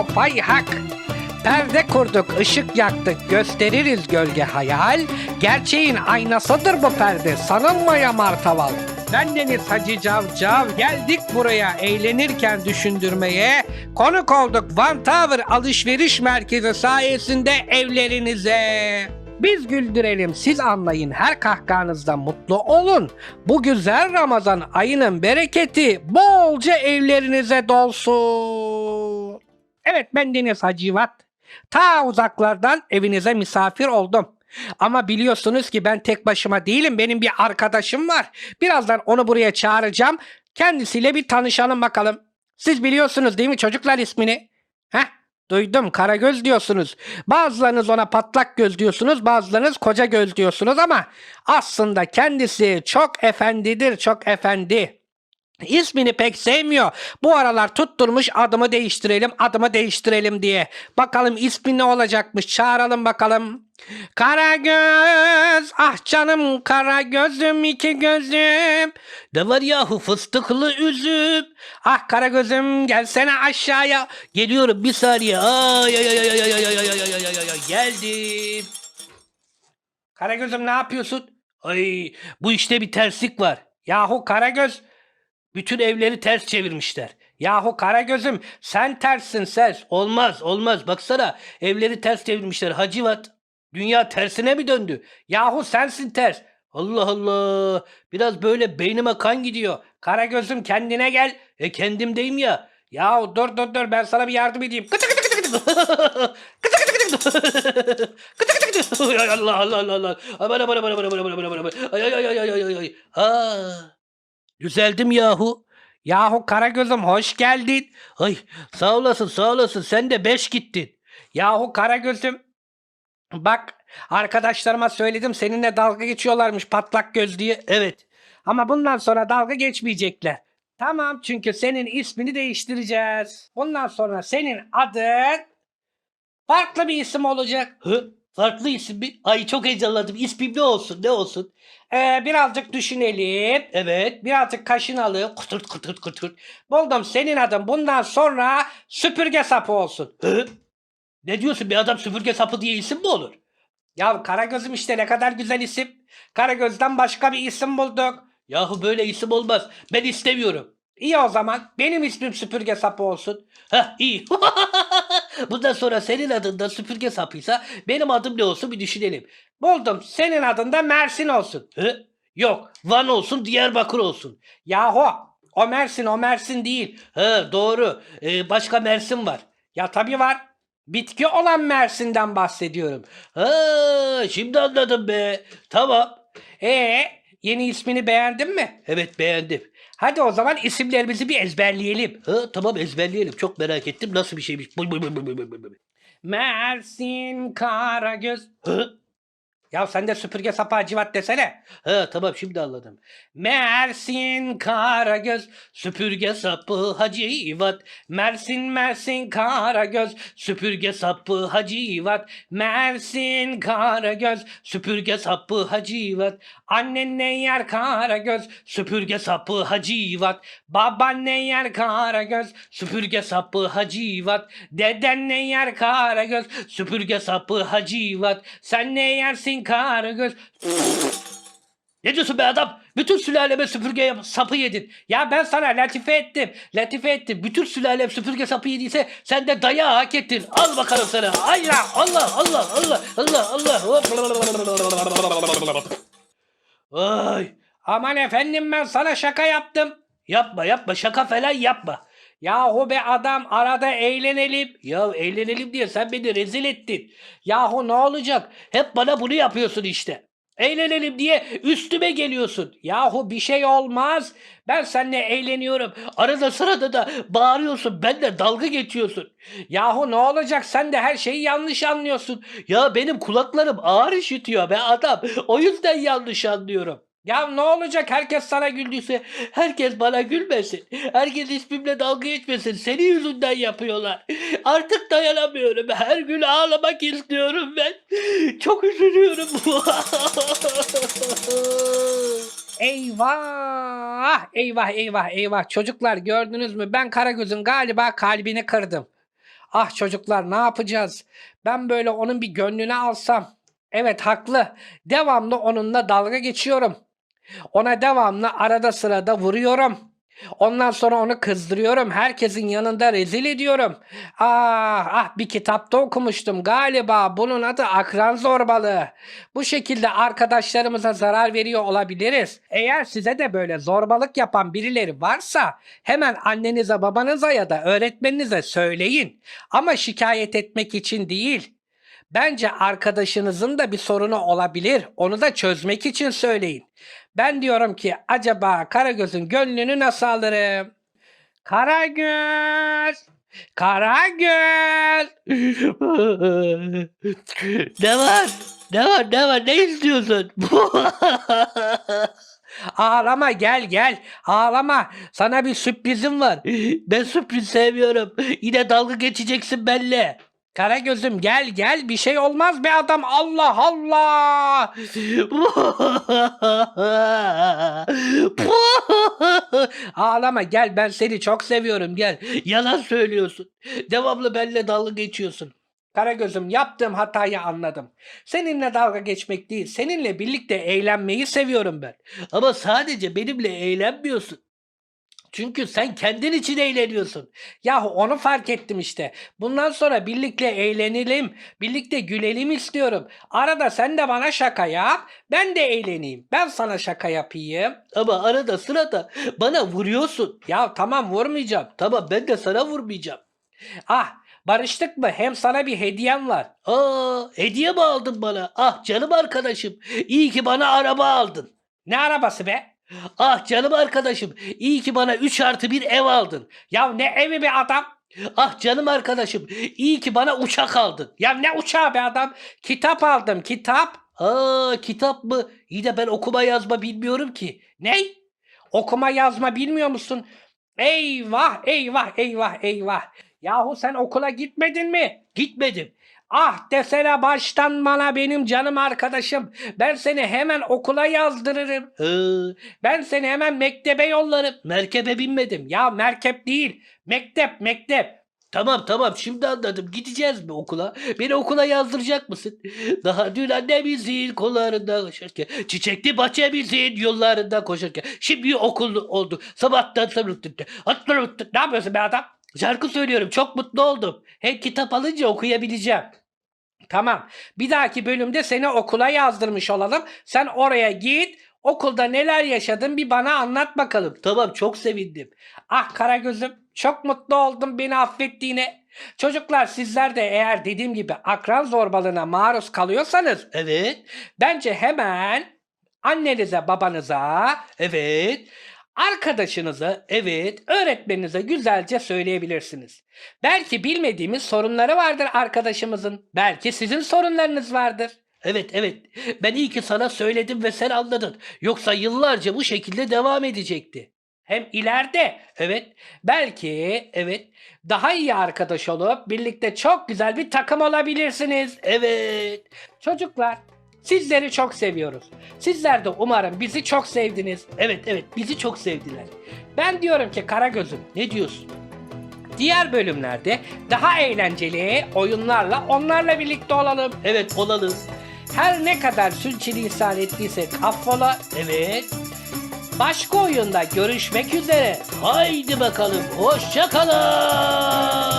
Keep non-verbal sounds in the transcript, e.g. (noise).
o pay hak. Perde kurduk, ışık yaktık, gösteririz gölge hayal. Gerçeğin aynasıdır bu perde, sanılmaya martaval. Ben Deniz Hacı Cavcav, geldik buraya eğlenirken düşündürmeye. Konuk olduk Van Tower alışveriş merkezi sayesinde evlerinize. Biz güldürelim, siz anlayın, her kahkahanızda mutlu olun. Bu güzel Ramazan ayının bereketi bolca evlerinize dolsun. Evet ben Deniz Hacivat. Ta uzaklardan evinize misafir oldum. Ama biliyorsunuz ki ben tek başıma değilim. Benim bir arkadaşım var. Birazdan onu buraya çağıracağım. Kendisiyle bir tanışalım bakalım. Siz biliyorsunuz değil mi çocuklar ismini? Heh, duydum Karagöz diyorsunuz. Bazılarınız ona patlak göz diyorsunuz, bazılarınız koca göz diyorsunuz ama aslında kendisi çok efendidir, çok efendi. İsmini pek sevmiyor. Bu aralar tutturmuş adımı değiştirelim, adımı değiştirelim diye. Bakalım ismi ne olacakmış. Çağıralım bakalım. Karagöz, ah canım kara gözüm iki gözüm. Ne var yahu fıstıklı üzüm. Ah kara gözüm gelsene aşağıya. Geliyorum bir saniye. Ay ay ay ay ay ay ay ay ay ay geldim. Karagöz'üm ne yapıyorsun? Ay bu işte bir terslik var. Yahu Karagöz bütün evleri ters çevirmişler. Yahu Karagöz'üm sen terssin sen. Olmaz olmaz baksana evleri ters çevirmişler Hacivat. Dünya tersine mi döndü? Yahu sensin ters. Allah Allah. Biraz böyle beynime kan gidiyor. Karagöz'üm kendine gel. E kendimdeyim ya. Yahu dur dur dur ben sana bir yardım edeyim. Kıtı kıtı kıtı kıtı. Kıtı kıtı kıtı kıtı. Kıtı kıtı kıtı. Allah Allah Allah Allah. Aman aman aman aman aman aman aman. Ay ay. Düzeldim yahu. Yahu Karagöz'üm hoş geldin. Ay sağ olasın sağ olasın sen de beş gittin. Yahu Karagöz'üm bak arkadaşlarıma söyledim seninle dalga geçiyorlarmış patlak göz diye. Evet ama bundan sonra dalga geçmeyecekler. Tamam çünkü senin ismini değiştireceğiz. Bundan sonra senin adın farklı bir isim olacak. Hı? Farklı isim mi? Ay çok heyecanlandım. İsmim ne olsun ne olsun? Ee, birazcık düşünelim. Evet. Birazcık kaşınalım. Kuturt kuturt kuturt. Buldum senin adın bundan sonra süpürge sapı olsun. Hı? Ne diyorsun bir adam süpürge sapı diye isim mi olur? Ya Karagöz'üm işte ne kadar güzel isim. Karagöz'den başka bir isim bulduk. Yahu böyle isim olmaz. Ben istemiyorum. İyi o zaman benim ismim süpürge sapı olsun. Heh iyi. (laughs) Bundan sonra senin adın da süpürge sapıysa benim adım ne olsun bir düşünelim. Buldum. Senin adın da Mersin olsun. Hı? Yok. Van olsun, Diyarbakır olsun. Yahu o Mersin o Mersin değil. He doğru. Ee, başka Mersin var. Ya tabii var. Bitki olan Mersin'den bahsediyorum. Ha, şimdi anladım be. Tamam. Ee, yeni ismini beğendin mi? Evet beğendim. Hadi o zaman isimlerimizi bir ezberleyelim. Ha, tamam ezberleyelim. Çok merak ettim nasıl bir şeymiş. Mersin Karagöz. Hı? Ya sen de süpürge sapı hacivat desene. Ha tamam şimdi anladım. Mersin Karagöz süpürge sapı hacivat. Mersin Mersin Karagöz süpürge sapı hacivat. Mersin Karagöz süpürge sapı hacivat. Annen ne yer Karagöz süpürge sapı hacivat. Baban ne yer Karagöz süpürge sapı hacivat. Deden ne yer Karagöz süpürge sapı hacivat. Sen ne yersin Karagöz? Ne diyorsun be adam? Bütün sülaleme süpürge sapı yedin. Ya ben sana latife ettim. Latife ettim. Bütün sülalem süpürge sapı yediyse sen de dayağı hak ettin. Al bakalım sana. Ay ya Allah Allah Allah Allah Allah. Ay. Aman efendim ben sana şaka yaptım. Yapma yapma şaka falan yapma. Yahu be adam arada eğlenelim. Ya eğlenelim diye sen beni rezil ettin. Yahu ne olacak? Hep bana bunu yapıyorsun işte. Eğlenelim diye üstüme geliyorsun. Yahu bir şey olmaz. Ben seninle eğleniyorum. Arada sırada da bağırıyorsun. Benle dalga geçiyorsun. Yahu ne olacak? Sen de her şeyi yanlış anlıyorsun. Ya benim kulaklarım ağır işitiyor be adam. O yüzden yanlış anlıyorum. Ya ne olacak herkes sana güldüyse herkes bana gülmesin. Herkes ismimle dalga geçmesin. Senin yüzünden yapıyorlar. Artık dayanamıyorum. Her gün ağlamak istiyorum ben. Çok üzülüyorum. (laughs) eyvah! Eyvah eyvah eyvah. Çocuklar gördünüz mü? Ben Karagöz'ün galiba kalbini kırdım. Ah çocuklar ne yapacağız? Ben böyle onun bir gönlünü alsam. Evet haklı. Devamlı onunla dalga geçiyorum. Ona devamlı arada sırada vuruyorum. Ondan sonra onu kızdırıyorum. Herkesin yanında rezil ediyorum. Ah ah bir kitapta okumuştum galiba. Bunun adı akran zorbalığı. Bu şekilde arkadaşlarımıza zarar veriyor olabiliriz. Eğer size de böyle zorbalık yapan birileri varsa hemen annenize babanıza ya da öğretmeninize söyleyin. Ama şikayet etmek için değil. Bence arkadaşınızın da bir sorunu olabilir. Onu da çözmek için söyleyin. Ben diyorum ki acaba Karagöz'ün gönlünü nasıl alırım? Karagöz! Karagöz! (laughs) Ne var? Ne var? Ne var? Ne istiyorsun? (laughs) Ağlama gel gel. Ağlama. Sana bir sürprizim var. ben sürpriz sevmiyorum. Yine dalga geçeceksin benimle. Karagöz'üm gel gel. Bir şey olmaz be adam. Allah Allah. (laughs) Ağlama gel ben seni çok seviyorum gel. Yalan söylüyorsun. Devamlı benimle dalga geçiyorsun. Karagöz'üm yaptığım hatayı anladım. Seninle dalga geçmek değil, seninle birlikte eğlenmeyi seviyorum ben. Ama sadece benimle eğlenmiyorsun. Çünkü sen kendin için eğleniyorsun. Yahu onu fark ettim işte. Bundan sonra birlikte eğlenelim, birlikte gülelim istiyorum. Arada sen de bana şaka yap, ben de eğleneyim. Ben sana şaka yapayım. Ama arada sırada bana vuruyorsun. Ya tamam vurmayacağım. Tamam ben de sana vurmayacağım. Ah barıştık mı? Hem sana bir hediyem var. Aa, hediye mi aldın bana? Ah canım arkadaşım. İyi ki bana araba aldın. Ne arabası be? Ah canım arkadaşım. İyi ki bana 3 artı bir ev aldın. Ya ne evi be adam? Ah canım arkadaşım. İyi ki bana uçak aldın. Ya ne uçağı be adam? Kitap aldım kitap. Aa kitap mı? İyi de ben okuma yazma bilmiyorum ki. Ne? Okuma yazma bilmiyor musun? Eyvah eyvah eyvah eyvah. Yahu sen okula gitmedin mi? Gitmedim. Ah desene baştan bana benim canım arkadaşım. Ben seni hemen okula yazdırırım. Ee, Ben seni hemen mektebe yollarım. merkebe binmedim. Ya merkep değil. Mektep mektep. Tamam tamam şimdi anladım. Gideceğiz mi okula? Beni okula yazdıracak mısın? Daha dün annemizin kollarında koşarken, çiçekli bahçemizin yollarında koşarken, şimdi okul oldu. Sabahtan sabırlıkta. Ne yapıyorsun be adam? Şarkı söylüyorum. Çok mutlu oldum. Hem kitap alınca okuyabileceğim. Tamam. Bir dahaki bölümde seni okula yazdırmış olalım. Sen oraya git. Okulda neler yaşadın bir bana anlat bakalım. Tamam çok sevindim. Ah Karagöz'üm çok mutlu oldum beni affettiğine. Çocuklar sizler de eğer dediğim gibi akran zorbalığına maruz kalıyorsanız Evet. bence hemen annenize babanıza Evet. Arkadaşınıza evet öğretmeninize güzelce söyleyebilirsiniz. Belki bilmediğimiz sorunları vardır arkadaşımızın. Belki sizin sorunlarınız vardır. Evet evet. Ben iyi ki sana söyledim ve sen anladın. Yoksa yıllarca bu şekilde devam edecekti. Hem ileride evet belki evet daha iyi arkadaş olup birlikte çok güzel bir takım olabilirsiniz. Evet. Çocuklar sizleri çok seviyoruz. Sizler de umarım bizi çok sevdiniz. Evet evet. Bizi çok sevdiler. Ben diyorum ki Karagöz'üm Ne diyorsun? diğer bölümlerde daha eğlenceli oyunlarla onlarla birlikte olalım. Evet olalım. Her ne kadar sürçülisan ettiysek affola. Evet. Başka oyunda görüşmek üzere. Haydi bakalım. Hoşça kalın.